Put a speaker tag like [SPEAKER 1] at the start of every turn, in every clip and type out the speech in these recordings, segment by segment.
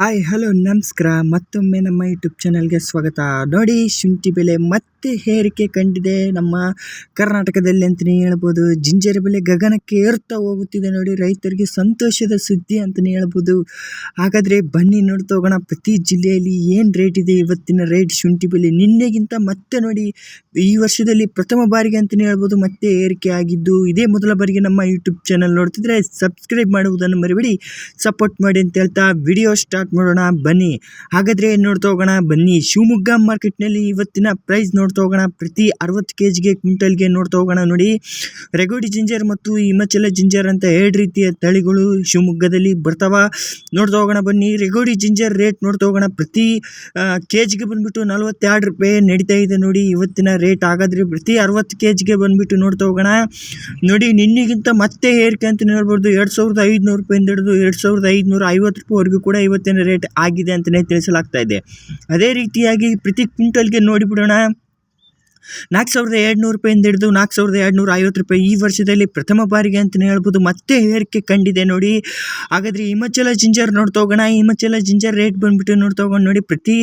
[SPEAKER 1] Hi hello ನಮಸ್ಕಾರ. ಮತ್ತೊಮ್ಮೆ ನಮ್ಮ ಯೂಟ್ಯೂಬ್ ಚಾನಲ್ಗೆ ಸ್ವಾಗತ. ನೋಡಿ ಶುಂಠಿ ಬೆಲೆ ಮತ್ತೆ ಏರಿಕೆ ಕಂಡಿದೆ. ನಮ್ಮ ಕರ್ನಾಟಕದಲ್ಲಿ ಅಂತಲೇ ಹೇಳ್ಬೋದು, ಜಿಂಜರ್ ಬೆಲೆ ಗಗನಕ್ಕೆ ಏರ್ತಾ ಹೋಗುತ್ತಿದೆ ನೋಡಿ, ರೈತರಿಗೆ ಸಂತೋಷದ ಸುದ್ದಿ ಅಂತಲೇ ಹೇಳ್ಬೋದು. ಹಾಗಾದರೆ ಬನ್ನಿ ನೋಡ್ತಾ ಹೋಗೋಣ, ಪ್ರತಿ ಜಿಲ್ಲೆಯಲ್ಲಿ ಏನು ರೇಟ್ ಇದೆ, ಇವತ್ತಿನ ರೇಟ್ ಶುಂಠಿ ಬೆಲೆ? ನಿನ್ನೆಗಿಂತ ಮತ್ತೆ ನೋಡಿ, ಈ ವರ್ಷದಲ್ಲಿ ಪ್ರಥಮ ಬಾರಿಗೆ ಅಂತಲೇ ಹೇಳ್ಬೋದು, ಮತ್ತೆ ಏರಿಕೆ ಆಗಿದ್ದು. ಇದೇ ಮೊದಲ ಬಾರಿಗೆ ನಮ್ಮ ಯೂಟ್ಯೂಬ್ ಚಾನಲ್ ನೋಡ್ತಿದ್ರೆ ಸಬ್ಸ್ಕ್ರೈಬ್ ಮಾಡುವುದನ್ನು ಮರಿಬೇಡಿ ಸಪೋರ್ಟ್ ಮಾಡಿ ಅಂತ ಹೇಳ್ತಾ ವಿಡಿಯೋ ಸ್ಟಾರ್ಟ್ ಮಾಡೋಣ, ಬನ್ನಿ. ಹಾಗಾದರೆ ನೋಡ್ತಾ ಹೋಗೋಣ, ಬನ್ನಿ. ಶಿವಮೊಗ್ಗ ಮಾರ್ಕೆಟ್ನಲ್ಲಿ ಇವತ್ತಿನ ಪ್ರೈಸ್ ನೋಡ್ತಾ ಹೋಗೋಣ. ಪ್ರತಿ ಅರವತ್ತು ಕೆ ಜಿಗೆ ಕ್ವಿಂಟಲ್ಗೆ ನೋಡ್ತಾ ಹೋಗೋಣ ನೋಡಿ. ರೆಗೋಡಿ ಜಿಂಜರ್ ಮತ್ತು ಹಿಮಾಚಲ ಜಿಂಜರ್ ಅಂತ ಎರಡು ರೀತಿಯ ತಳಿಗಳು ಶಿವಮೊಗ್ಗದಲ್ಲಿ ಬರ್ತಾವ. ನೋಡ್ತಾ ಹೋಗೋಣ ಬನ್ನಿ. ರೆಗೋಡಿ ಜಿಂಜರ್ ರೇಟ್ ನೋಡ್ತಾ ಹೋಗೋಣ. ಪ್ರತಿ ಕೆ ಜಿಗೆ ಬಂದುಬಿಟ್ಟು ನಲವತ್ತೆರಡು ರೂಪಾಯಿ ನಡೀತಾ ಇದೆ ನೋಡಿ. ಇವತ್ತಿನ ರೇಟ್ ಹಾಗಾದರೆ ಪ್ರತಿ ಅರವತ್ತು ಕೆ ಜಿಗೆ ಬಂದುಬಿಟ್ಟು ನೋಡ್ತಾ ಹೋಗೋಣ. ನೋಡಿ, ನಿನ್ನೆಗಿಂತ ಮತ್ತೆ ಏರಿಕೆ ಅಂತ ಹೇಳ್ಬೋದು ಎರಡು ಸಾವಿರದ ಐದುನೂರು ರೂಪಾಯಿಂದ ಹಿಡಿದು ಎರಡು ಸಾವಿರದ ಐದುನೂರ ಐವತ್ತು ರೂಪಾಯಿವರೆಗೂ ಕೂಡ ಇವತ್ತಿನ ರೇಟ್ ಆಗಿದೆ ಅಂತಲೇ ತಿಳಿಸಲಾಗ್ತಾ ಇದೆ. ಅದೇ ರೀತಿಯಾಗಿ ಪ್ರತಿ ಕ್ವಿಂಟಲ್ಗೆ ನೋಡಿಬಿಡೋಣ. ನಾಲ್ಕು ಸಾವಿರದ ಎರಡುನೂರು ರೂಪಾಯಿಂದ ಹಿಡಿದು ನಾಲ್ಕು ಸಾವಿರದ ಎರಡುನೂರ ಐವತ್ತು ರೂಪಾಯಿ ಈ ವರ್ಷದಲ್ಲಿ ಪ್ರಥಮ ಬಾರಿಗೆ ಅಂತಲೇ ಹೇಳ್ಬೋದು. ಮತ್ತೆ ಏರಿಕೆ ಕಂಡಿದೆ ನೋಡಿ. ಹಾಗಾದರೆ ಹಿಮಾಚಲ ಜಿಂಜರ್ ನೋಡ್ತಾ ಹೋಗೋಣ. ಹಿಮಾಚಲ ಜಿಂಜರ್ ರೇಟ್ ಬಂದುಬಿಟ್ಟು ನೋಡ್ತಾ ಹೋಗೋಣ ನೋಡಿ. ಪ್ರತಿ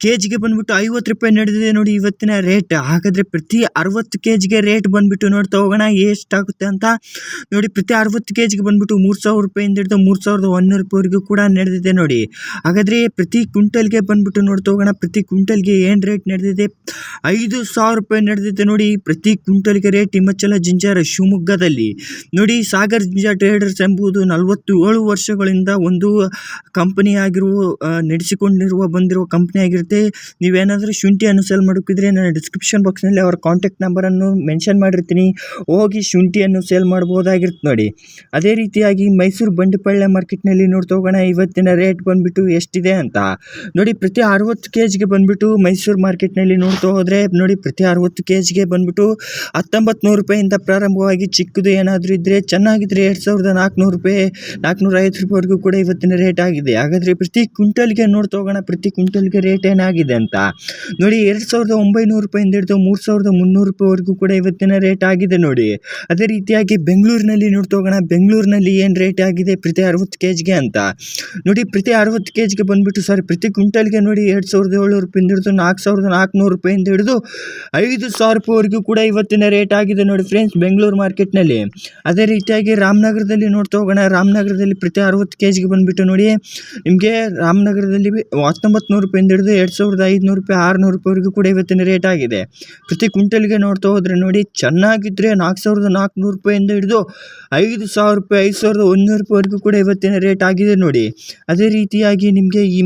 [SPEAKER 1] ಕೆ ಜಿಗೆ ಬಂದುಬಿಟ್ಟು ಐವತ್ತು ರೂಪಾಯಿ ನಡೆದಿದೆ ನೋಡಿ ಇವತ್ತಿನ ರೇಟ್ ಹಾಗಾದರೆ ಪ್ರತಿ ಅರವತ್ತು ಕೆ ಜಿಗೆ ರೇಟ್ ಬಂದುಬಿಟ್ಟು ನೋಡ್ತಾ ಹೋಗೋಣ. ಎಷ್ಟಾಗುತ್ತೆ ಅಂತ ನೋಡಿ. ಪ್ರತಿ ಅರವತ್ತು ಕೆ ಜಿಗೆ ಬಂದುಬಿಟ್ಟು ಮೂರು ಸಾವಿರ ರೂಪಾಯಿಂದ ಹಿಡಿದು ಮೂರು ಸಾವಿರದ ಒಂದೂರು ರೂಪಾಯಿವರೆಗೂ ಕೂಡ ನಡೆದಿದೆ ನೋಡಿ. ಹಾಗಾದರೆ ಪ್ರತಿ ಕ್ವಿಂಟಲ್ಗೆ ಬಂದುಬಿಟ್ಟು ನೋಡ್ತಾ ಹೋಗೋಣ. ಪ್ರತಿ ಕ್ವಿಂಟಲ್ಗೆ ಏನು ರೇಟ್ ನಡೆದಿದೆ? ಐದು ಸಾವಿರ ರೂಪಾಯಿ ನಡೆದಿದೆ ನೋಡಿ. ಪ್ರತಿ ಕ್ವಿಂಟಲ್ಗೆ ರೇಟ್ ಹಿಮಾಚಲ ಜಿಂಜಾರ, ಶಿವಮೊಗ್ಗದಲ್ಲಿ. ನೋಡಿ, ಸಾಗರ್, ಜಿಂಜರ್ ಟ್ರೇಡರ್ಸ್ ಎಂಬುದು ನಲವತ್ತು ಏಳು ವರ್ಷಗಳಿಂದ ಒಂದು ಕಂಪನಿಯಾಗಿರುವ ನಡೆಸಿಕೊಂಡಿರುವ, ಬಂದಿರುವ ಕಂಪನಿ ಆಗಿರುತ್ತೆ ನೀವೇನಾದರೂ ಶುಂಠಿಯನ್ನು ಸೇಲ್ ಮಾಡೋಕ್ಕಿದ್ರೆ ನಾನು ಡಿಸ್ಕ್ರಿಪ್ಷನ್ ಬಾಕ್ಸ್ನಲ್ಲಿ ಅವರ ಕಾಂಟ್ಯಾಕ್ಟ್ ನಂಬರನ್ನು ಮೆನ್ಷನ್ ಮಾಡಿರ್ತೀನಿ. ಹೋಗಿ ಶುಂಠಿಯನ್ನು ಸೇಲ್ ಮಾಡ್ಬೋದಾಗಿರುತ್ತೆ ನೋಡಿ. ಅದೇ ರೀತಿಯಾಗಿ ಮೈಸೂರು ಬಂಡಿಪಳ್ಳೆ ಮಾರ್ಕೆಟ್ನಲ್ಲಿ ನೋಡ್ತಾ ಹೋಗೋಣ. ಇವತ್ತಿನ ರೇಟ್ ಬಂದುಬಿಟ್ಟು ಎಷ್ಟಿದೆ ಅಂತ. ನೋಡಿ, ಪ್ರತಿ ಅರವತ್ತು ಕೆ ಜಿಗೆ ಬಂದುಬಿಟ್ಟು ಮೈಸೂರು ಮಾರ್ಕೆಟ್ನಲ್ಲಿ ನೋಡ್ತಾ ಹೋದರೆ ನೋಡಿ, ಪ್ರತಿ ಅರವತ್ತು ಕೆ ಜಿಗೆ ಬಂದುಬಿಟ್ಟು ಹತ್ತೊಂಬತ್ತು ನೂರು ರೂಪಾಯಿಂದ ಪ್ರಾರಂಭವಾಗಿ ಚಿಕ್ಕದು ಏನಾದರೂ ಇದ್ದರೆ ಚೆನ್ನಾಗಿದ್ದರೆ ಎರಡು ಸಾವಿರದ ನಾಲ್ಕುನೂರು ರೂಪಾಯಿ, ನಾಲ್ಕುನೂರ ಐವತ್ತು ರೂಪಾಯಿವರೆಗೂ ಕೂಡ ಇವತ್ತಿನ ರೇಟ್ ಆಗಿದೆ. ಹಾಗಾದರೆ ಪ್ರತಿ ಕ್ವಿಂಟಲ್ಗೆ ನೋಡ್ತಾ ಹೋಗೋಣ, ಪ್ರತಿ ಕ್ವಿಂಟಲ್ಗೆ ರೇಟ್ ಏನಾಗಿದೆ ಅಂತ. ನೋಡಿ, ಎರಡು ಸಾವಿರದ ಒಂಬೈನೂರು ರೂಪಾಯಿಂದ ಹಿಡಿದು ಮೂರು ಸಾವಿರದ ಮುನ್ನೂರು ರೂಪಾಯಿವರೆಗೂ ಕೂಡ ಇವತ್ತಿನ ರೇಟ್ ಆಗಿದೆ ನೋಡಿ. ಅದೇ ರೀತಿಯಾಗಿ ಬೆಂಗಳೂರಿನಲ್ಲಿ ನೋಡ್ತಾ ಹೋಗೋಣ, ಬೆಂಗಳೂರಿನಲ್ಲಿ ಏನು ರೇಟ್ ಆಗಿದೆ ಪ್ರತಿ ಅರವತ್ತು ಕೆ ಜಿಗೆ ಅಂತ. ನೋಡಿ, ಪ್ರತಿ ಅರವತ್ತು ಕೆ ಜಿಗೆ ಬಂದುಬಿಟ್ಟು ಸಾರಿ ಪ್ರತಿ ಕ್ವಿಂಟಲ್ಗೆ ನೋಡಿ ಎರಡು ಸಾವಿರದ ಏಳ್ನೂರು ರೂಪಾಯಿಂದ ಹಿಡಿದು ನಾಲ್ಕು ಸಾವಿರದ ನಾಲ್ಕುನೂರು ರೂಪಾಯಿಂದ ಹಿಡಿದು ಐದು ಸಾವಿರ ರೂಪಾಯಿವರೆಗೂ ಕೂಡ ಇವತ್ತಿನ ರೇಟ್ ಆಗಿದೆ ನೋಡಿ ಫ್ರೆಂಡ್ಸ್ ಬೆಂಗಳೂರು ಮಾರ್ಕೆಟ್ನಲ್ಲಿ ಅದೇ ರೀತಿಯಾಗಿ ರಾಮನಗರದಲ್ಲಿ ನೋಡ್ತಾ ಹೋಗೋಣ. ರಾಮನಗರದಲ್ಲಿ ಪ್ರತಿ ಅರವತ್ತು ಕೆ ಜಿಗೆ ಬಂದುಬಿಟ್ಟು ನೋಡಿ, ನಿಮಗೆ ರಾಮನಗರದಲ್ಲಿ ಹತ್ತೊಂಬತ್ತು ನೂರು ರೂಪಾಯಿಂದ ಹಿಡಿದು ಎರಡು ಸಾವಿರದ ಐದುನೂರು ರೂಪಾಯಿ, ಆರುನೂರು ರೂಪಾಯಿವರೆಗೂ ಕೂಡ ಇವತ್ತಿನ ರೇಟ್ ಆಗಿದೆ. ಪ್ರತಿ ಕ್ವಿಂಟಲ್ಗೆ ನೋಡ್ತಾ ಹೋದರೆ ನೋಡಿ ಚೆನ್ನಾಗಿದ್ದರೆ ನಾಲ್ಕು ಸಾವಿರದ ನಾಲ್ಕುನೂರು ರೂಪಾಯಿಂದ ಹಿಡಿದು ಐದು ಸಾವಿರ ರೂಪಾಯಿ, ಐದು ಸಾವಿರದ ಒಂದೂರು ರೂಪಾಯಿವರೆಗೂ ಕೂಡ ಇವತ್ತಿನ ರೇಟ್ ಆಗಿದೆ ನೋಡಿ. ಅದೇ ರೀತಿಯಾಗಿ ನಿಮಗೆ ಈ